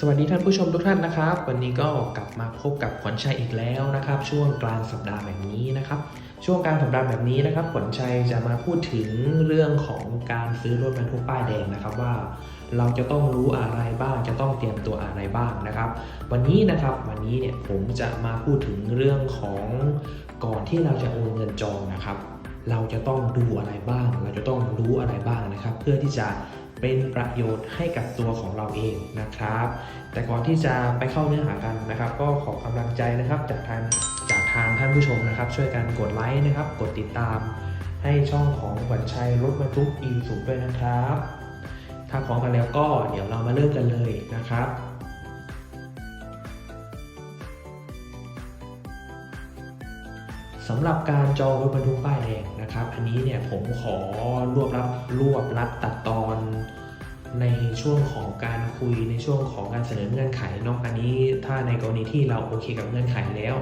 สวัสดีท่านผู้ชมทุกท่านนะครับ วันนี้ก็กลับมาพบกับขวัญชัยอีกแล้วนะครับ ช่วงกลางสัปดาห์แบบนี้นะครับ ช่วงกลางสัปดาห์แบบนี้นะครับขวัญชัยจะมาพูดถึงเรื่องของการซื้อรถบรรทุกป้ายแดงนะครับว่า เราจะต้องรู้อะไรบ้างจะต้องเตรียมตัวอะไรบ้างนะครับ วันนี้นะครับวันนี้เนี่ยผมจะมาพูดถึงเรื่องของก่อนที่เราจะโอนเงินจองนะครับ เราจะต้องดูอะไรบ้าง เราจะต้องรู้อะไรบ้างนะครับ เพื่อที่จะ เป็นประโยชน์ให้กับตัวของเราเองนะครับ แต่ก่อนที่จะไปเข้าเนื้อหากันนะครับ ก็ขอกำลังใจนะครับจากทางจากทางท่านผู้ชมนะครับ ช่วยกันกดไลค์นะครับ กดติดตาม ให้ช่องของขวัญชัยรถบรรทุกอีสุด้วยนะครับ ถ้าพร้อมกันแล้วก็เดี๋ยวเรามาเริ่มกันเลยนะครับำหรับการจองรถบรรทุกป้ายแดงนะครับ อันนี้เนี่ยผมขอรวบรับรวบรัดตัดตอนในช่วงของการคุยในช่วงของการเสนอเงื่อนไขเนาะอันนี้ถ้าในกรณีที่เราโอเคกับเงื่อนไขแล้ว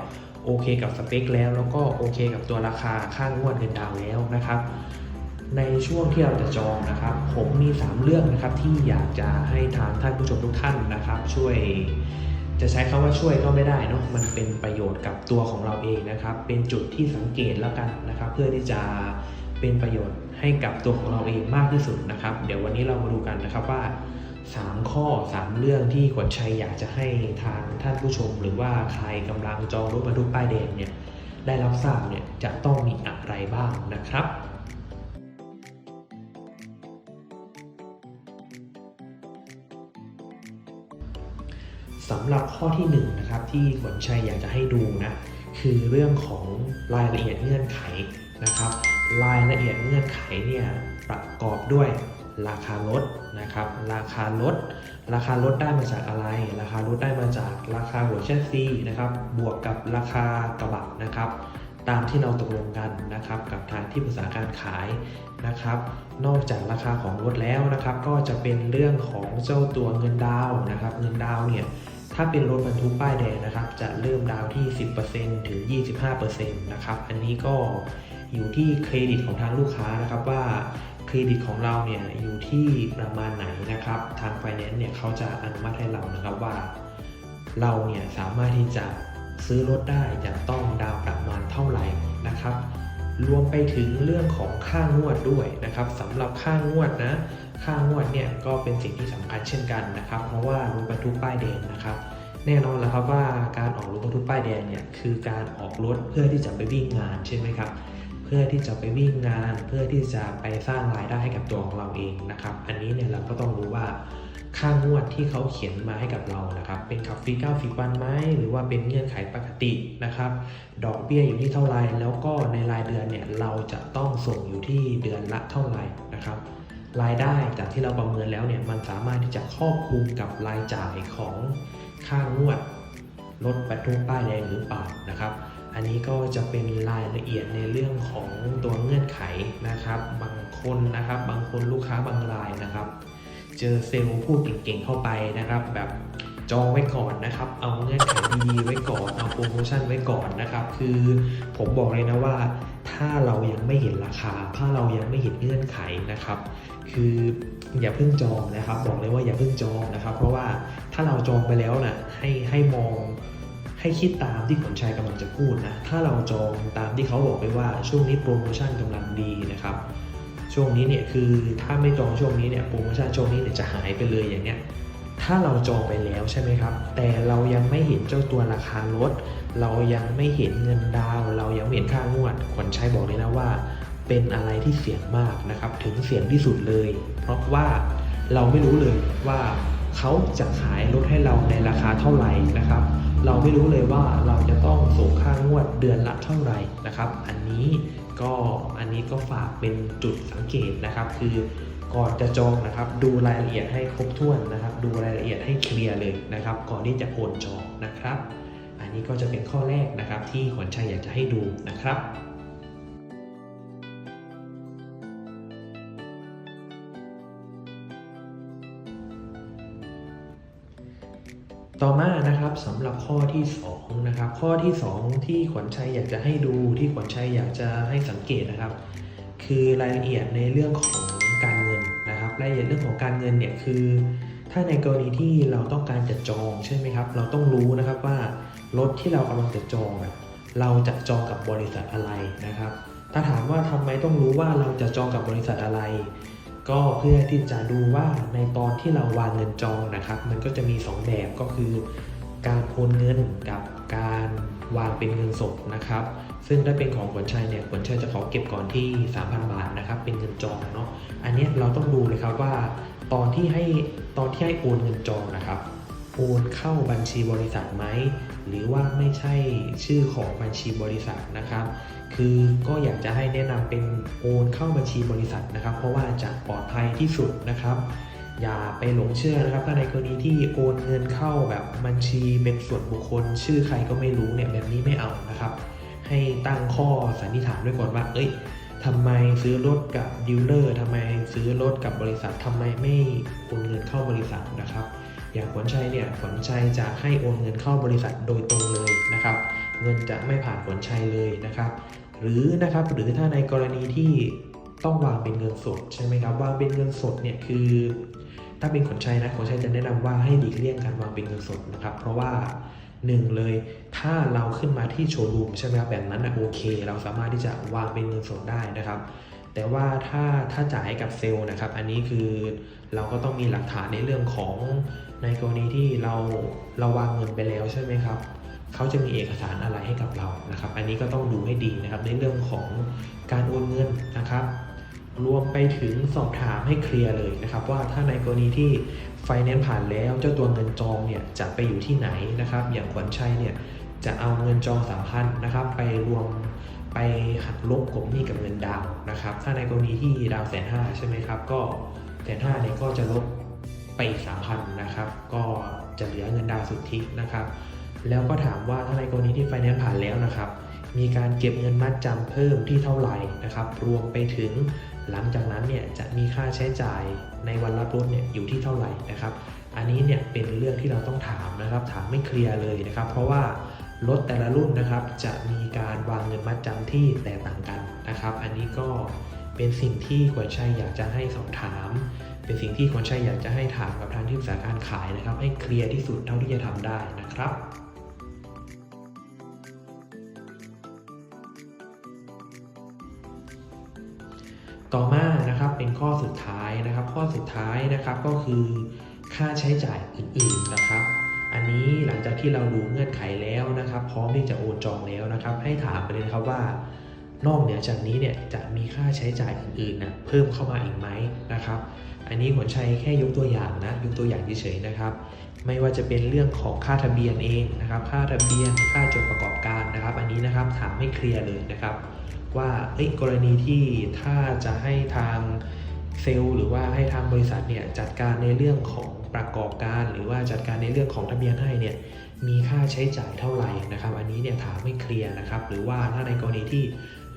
โอเคกับสเปคแล้ว แล้วก็โอเคกับตัวราคาค่างวดเงินดาวแล้วนะครับ ในช่วงที่เราจะจองนะครับ ผมมี 3 เรื่องนะครับที่อยากจะให้ทางท่านผู้ชมทุกท่านนะครับ ช่วย จะใช้คำว่าช่วยก็ไม่ได้เนาะมันเป็นประโยชน์กับตัวของเราเองนะครับ เป็นจุดที่สังเกตแล้วกันนะครับ เพื่อที่จะเป็นประโยชน์ให้กับตัวของเราเองมากที่สุดนะครับ เดี๋ยววันนี้เรามาดูกันนะครับว่า 3 ข้อ 3 เรื่องที่ขวัญชัยอยากจะให้ทางท่านผู้ชม หรือว่าใครกำลังจองรถบรรทุกป้ายแดงเนี่ยได้รับทราบเนี่ยจะต้องมีอะไรบ้างนะครับ สำหรับข้อที่1นงนะครับที่ขวัญชัยอยากจะให้ดูนะคือเรื่องของรายละเอียดเงื่อนไขนะครับ รายละเอียดเงื่อนไขเนี่ยประกอบด้วยราคารถนะครับ ราคารถ ราคารถได้มาจากอะไร ราคารถได้มาจากราคาหัวแชสซีนะครับ บวกกับราคากระบะนะครับ ตามที่เราตกลงกันนะครับ กับทางที่ปรึกษาการขายนะครับ นอกจากราคาของรถแล้วนะครับ ก็จะเป็นเรื่องของเจ้าตัวเงินดาวนะครับ เงินดาวเนี่ย ถ้าเป็นรถบรรทุกป้ายแดงนะครับ จะเริ่มดาวที่ 10%ถึง 25%นะครับ อันนี้ก็อยู่ที่เครดิตของทางลูกค้านะครับว่าเครดิตของเราเนี่ยอยู่ที่ประมาณไหนนะครับ ทางไฟแนนซ์เนี่ยเขาจะอนุมัติให้เรานะครับว่า เราเนี่ยสามารถที่จะซื้อรถได้จะต้องดาวประมาณเท่าไหร่นะครับ รวมไปถึงเรื่องของค่างวดด้วยนะครับสำหรับค่างวดนะ ค่างวดเนี่ยก็เป็นสิ่งที่สำคัญเช่นกันนะครับ เพราะว่ารถบรรทุกป้ายแดงนะครับ แน่นอนแล้วครับว่าการออกรถบรรทุกป้ายแดงเนี่ยคือการออกรถเพื่อที่จะไปวิ่งงานใช่ไหมครับเพื่อที่จะไปวิ่งงาน เพื่อที่จะไปสร้างรายได้ให้กับตัวของเราเองนะครับ อันนี้เนี่ยเราก็ต้องรู้ว่าค่างวดที่เขาเขียนมาให้กับเรานะครับ เป็นขับฟรี90วันไหมหรือว่าเป็นเงื่อนไขปกตินะครับ ดอกเบี้ยอยู่ที่เท่าไหร่แล้วก็ในรายเดือนเนี่ยเราจะต้องส่งอยู่ที่เดือนละเท่าไหร่นะครับ รายได้จากที่เราประเมินแล้วเนี่ยมันสามารถที่จะครอบคลุมกับรายจ่ายของค่างวดรถบรรทุกป้ายแดงหรือเปล่านะครับ อันนี้ก็จะเป็นรายละเอียดในเรื่องของตัวเงื่อนไขนะครับ บางคนนะครับ บางคนลูกค้าบางรายนะครับ เจอเซลล์พูดเก่งๆเข้าไปนะครับ แบบจองไว้ก่อนนะครับ เอาเงื่อนไขดีๆไว้ก่อน เอาโปรโมชั่นไว้ก่อนนะครับ คือผมบอกเลยนะว่า ถ้าเรายังไม่เห็นราคา ถ้าเรายังไม่เห็นเงื่อนไขนะครับ คืออย่าเพิ่งจองนะครับ บอกเลยว่าอย่าเพิ่งจองนะครับ เพราะว่าถ้าเราจองไปแล้วนะให้ให้มองให้คิดตามที่ผลชัยกำลังจะพูดนะ ถ้าเราจองตามที่เขาบอกไปว่าช่วงนี้โปรโมชั่นกำลังดีนะครับ ช่วงนี้เนี่ยคือถ้าไม่จองช่วงนี้เนี่ยโปรโมชั่นช่วงนี้เนี่ยจะหายไปเลยอย่างเงี้ย ถ้าเราจองไปแล้วใช่ไหมครับ แต่เรายังไม่เห็นเจ้าตัวราคารถ เรายังไม่เห็นเงินดาวเรายังไม่เห็นค่างวดขวัญชัยบอกเลยนะว่า เป็นอะไรที่เสี่ยงมากนะครับ ถึงเสี่ยงที่สุดเลย เพราะว่าเราไม่รู้เลยว่าเขาจะขายรถให้เราในราคาเท่าไหร่นะครับ เราไม่รู้เลยว่าเราจะต้องส่งค่างวดเดือนละเท่าไหร่นะครับ อันนี้ก็อันนี้ก็ฝากเป็นจุดสังเกตนะครับ คือ ก่อนจะจองนะครับดูรายละเอียดให้ครบถ้วนนะครับ ดูรายละเอียดให้เคลียร์เลยนะครับ ก่อนที่จะโอนจองนะครับ อันนี้ก็จะเป็นข้อแรกนะครับ ที่ขวัญชัยอยากจะให้ดูนะครับต่อมานะครับสำหรับข้อที่2นะครับข้อที่ 2 ที่ขวัญชัยอยากจะให้ดูที่ขวัญชัยอยากจะให้สังเกตนะครับ คือรายละเอียดในเรื่องของ รเงินนะครับรายละเอียดเรื่องของการเงินเนี่ยคือ ถ้าในกรณีที่เราต้องการจะจองใช่ไหมครับ เราต้องรู้นะครับว่ารถที่เรากำลังจะจองเราจะจองกับบริษัทอะไรนะครับ ถ้าถามว่าทำไมต้องรู้ว่าเราจะจองกับบริษัทอะไร ก็เพื่อที่จะดูว่าในตอนที่เราวางเงินจองนะครับ มันก็จะมี 2 แบบก็คือ การโอนเงินกับการวางเป็นเงินสดนะครับ ซึ่งถ้าเป็นของขวัญชัยเนี่ยขวัญชัยจะขอเก็บก่อนที่ 3,000 บาทนะครับเป็นเงินจองเนาะอันนี้เราต้องดูเลยครับว่า ตอนที่ให้ตอนที่ให้โอนเงินจองนะครับโอนเข้าบัญชีบริษัทไหมหรือว่าไม่ใช่ชื่อของบัญชีบริษัทนะครับ คือก็อยากจะให้แนะนำเป็นโอนเข้าบัญชีบริษัทนะครับ เพราะว่าจะปลอดภัยที่สุดนะครับ อย่าไปหลงเชื่อนะครับถ้าในกรณีที่โอนเงินเข้าแบบบัญชีเป็นส่วนบุคคล ชื่อใครก็ไม่รู้เนี่ยแบบนี้ไม่เอานะครับ ให้ตั้งข้อสันนิษฐานด้วยก่อนว่า เอ้ยทำไมซื้อรถกับดีลเลอร์ทำไมซื้อรถกับบริษัททำไมไม่โอนเงินเข้าบริษัทนะครับ อย่างขวัญชัยเนี่ยขวัญชัยจะให้โอนเงินเข้าบริษัทโดยตรงเลยนะครับ เงินจะไม่ผ่านขวัญชัยเลยนะครับ หรือนะครับหรือถ้าในกรณีที่ต้องวางเป็นเงินสดใช่ไหมครับวางเป็นเงินสดเนี่ยคือ ถ้าเป็นขวัญชัยนะขวัญชัยจะแนะนำว่าให้หลีกเลี่ยงการวางเป็นเงินสดนะครับ เพราะว่า หนึ่งเลยถ้าเราขึ้นมาที่โชว์รูมใช่ไหมครับแบบนั้นนะโอเค เราสามารถที่จะวางเป็นเงินสดได้นะครับ แต่ว่าถ้าถ้าจ่ายให้กับเซลล์นะครับ อันนี้คือเราก็ต้องมีหลักฐานในเรื่องของในกรณีที่เราเราวางเงินไปแล้วใช่ไหมครับเขาจะมีเอกสารอะไรให้กับเรานะครับ อันนี้ก็ต้องดูให้ดีนะครับในเรื่องของการโอนเงินนะครับ รวมไปถึงสอบถามให้เคลียร์เลยนะครับ ว่าถ้าในกรณีที่ไฟแนนซ์ผ่านแล้ว เจ้าตัวเงินจองเนี่ยจะไปอยู่ที่ไหนนะครับ อย่างขวัญชัยเนี่ยจะเอาเงินจองสามพันนะครับ ไปรวมไปหักลบกบหนี้กับเงินดาวนะครับ ถ้าในกรณีที่ดาวแสนห้าใช่ไหมครับ ก็แสนห้าเนี่ยก็จะลบไปอีกสามพันนะครับ ก็จะเหลือเงินดาวสุทธินะครับ แล้วก็ถามว่าถ้าในกรณีที่ไฟแนนซ์ผ่านแล้วนะครับ มีการเก็บเงินมัดจำเพิ่มที่เท่าไหร่นะครับ รวมไปถึง หลังจากนั้นเนี่ยจะมีค่าใช้จ่ายในวันรับรถเนี่ยอยู่ที่เท่าไหร่นะครับ อันนี้เนี่ยเป็นเรื่องที่เราต้องถามนะครับ ถามไม่เคลียร์เลยนะครับ เพราะว่ารถแต่ละรุ่นนะครับ จะมีการวางเงินมัดจำที่แตกต่างกันนะครับ อันนี้ก็เป็นสิ่งที่ควรใชัยอยากจะให้สอบถาม เป็นสิ่งที่ควรใชัยอยากจะให้ถามกับทางที่ปรึกษาการขายนะครับ ให้เคลียร์ที่สุดเท่าที่จะทำได้นะครับ ต่อมานะครับเป็นข้อสุดท้ายนะครับ ข้อสุดท้ายนะครับก็คือค่าใช้จ่ายอื่นๆนะครับ อันนี้หลังจากที่เราดูเงื่อนไขแล้วนะครับ พร้อมที่จะโอนจองแล้วนะครับ ให้ถามไปเลยครับว่านอกเหนือจากนี้เนี่ยจะมีค่าใช้จ่ายอื่นๆนะเพิ่มเข้ามาอีกไหมนะครับ อันนี้ขวัญชัยแค่ยกตัวอย่างนะยกตัวอย่างเฉยๆนะครับ ไม่ว่าจะเป็นเรื่องของค่าทะเบียนเองนะครับ ค่าทะเบียนค่าจดประกอบการนะครับ อันนี้นะครับถามให้เคลียร์เลยนะครับ ว่าเอ้ยกรณีที่ถ้าจะให้ทางเซลล์หรือว่าให้ทางบริษัทเนี่ยจัดการในเรื่องของประกอบการ หรือว่าจัดการในเรื่องของทะเบียนให้เนี่ยมีค่าใช้จ่ายเท่าไหร่นะครับ อันนี้เนี่ยถามให้เคลียร์นะครับ หรือว่าถ้าในกรณีที่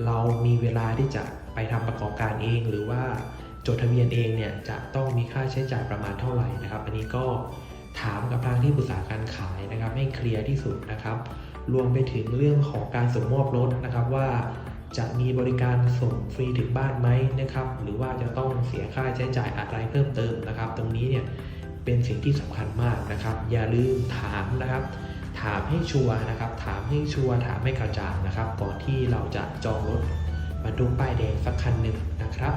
เรามีเวลาที่จะไปทำประกอบการเองหรือว่าจดทะเบียนเองเนี่ยจะต้องมีค่าใช้จ่ายประมาณเท่าไหร่นะครับ อันนี้ก็ ถามกับทางที่ปรึกษาการขายนะครับ ให้เคลียร์ที่สุดนะครับ รวมไปถึงเรื่องของการส่งมอบรถนะครับว่าจะมีบริการส่งฟรีถึงบ้านไหมนะครับ หรือว่าจะต้องเสียค่าใช้จ่ายอะไรเพิ่มเติมนะครับ ตรงนี้เนี่ยเป็นสิ่งที่สำคัญมากนะครับ อย่าลืมถามนะครับ ถามให้ชัวร์นะครับ ถามให้ชัวร์ถามให้กระจ่างนะครับ ก่อนที่เราจะจองรถบรรทุกป้ายแดงสักคันหนึ่งนะครับ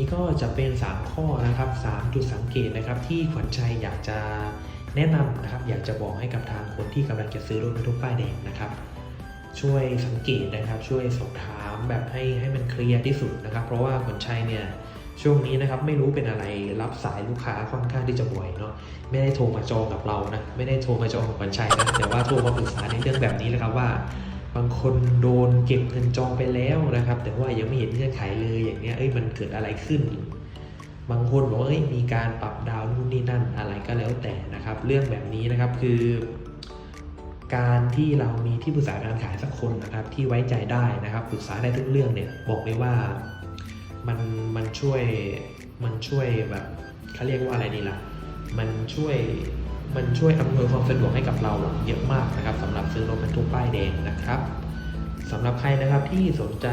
นี้ก็จะเป็น 3 ข้อนะครับ 3 จุดสังเกตนะครับ ที่ขวัญชัยอยากจะแนะนำนะครับ อยากจะบอกให้กับทางคนที่กำลังจะซื้อรถบรรทุกป้ายแดงนะครับ ช่วยสังเกตนะครับ ช่วยสอบถามแบบให้ให้มันเคลียร์ที่สุดนะครับ เพราะว่าขวัญชัยเนี่ยช่วงนี้นะครับไม่รู้เป็นอะไรรับสายลูกค้าค่อนข้างที่จะบ่อยเนาะไม่ได้โทรมาจองกับเรานะไม่ได้โทรมาจองกับขวัญชัยนะแต่ว่าโทรมาปรึกษาในเรื่องแบบนี้เลยครับว่า บางคนโดนเก็บเงินจองไปแล้วนะครับ แต่ว่ายังไม่เห็นเงื่อนไขเลยอย่างเงี้ยเอ้ยมันเกิดอะไรขึ้น บางคนบอกว่าเอ้ยมีการปรับดาวน์นู่นนี่นั่นอะไรก็แล้วแต่นะครับ เรื่องแบบนี้นะครับคือ การที่เรามีที่ปรึกษาการขายสักคนนะครับ ที่ไว้ใจได้นะครับปรึกษาได้ทุกเรื่องเนี่ยบอกเลยว่ามันมันช่วยมันช่วยแบบเขาเรียกว่าอะไรดีล่ะ มันช่วย มันช่วยอำนวยความสะดวกให้กับเราเยอะมากนะครับสำหรับซื้อรถบรรทุกป้ายแดงนะครับสำหรับใครนะครับที่สนใจ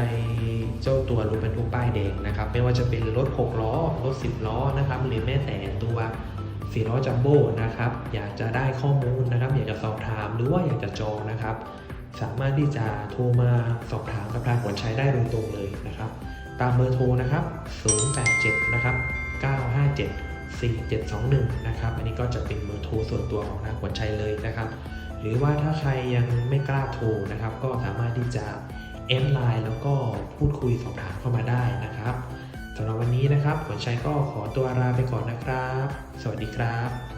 เจ้าตัวรถบรรทุกป้ายแดงนะครับ ไม่ว่าจะเป็นรถ 6 ล้อ รถ 10 ล้อนะครับหรือแม้แต่ตัวสี่ล้อจัมโบ้นะครับอยากจะได้ข้อมูลนะครับ อยากจะสอบถามหรือว่าอยากจะจองนะครับ สามารถที่จะโทรมาสอบถามกับทางขวัญชัยได้โดยตรงเลยนะครับ ตามเบอร์โทรนะครับ 087 นะครับ 957 4721 นะครับ อันนี้ก็จะเป็นเบอร์โทรส่วนตัวของนางขวัญชัยเลยนะครับ หรือว่าถ้าใครยังไม่กล้าโทรนะครับ ก็สามารถที่จะเอ็นไลน์แล้วก็พูดคุยสอบถามเข้ามาได้นะครับสำหรับวันนี้นะครับขวัญชัยก็ขอตัวลาไปก่อนนะครับ สวัสดีครับ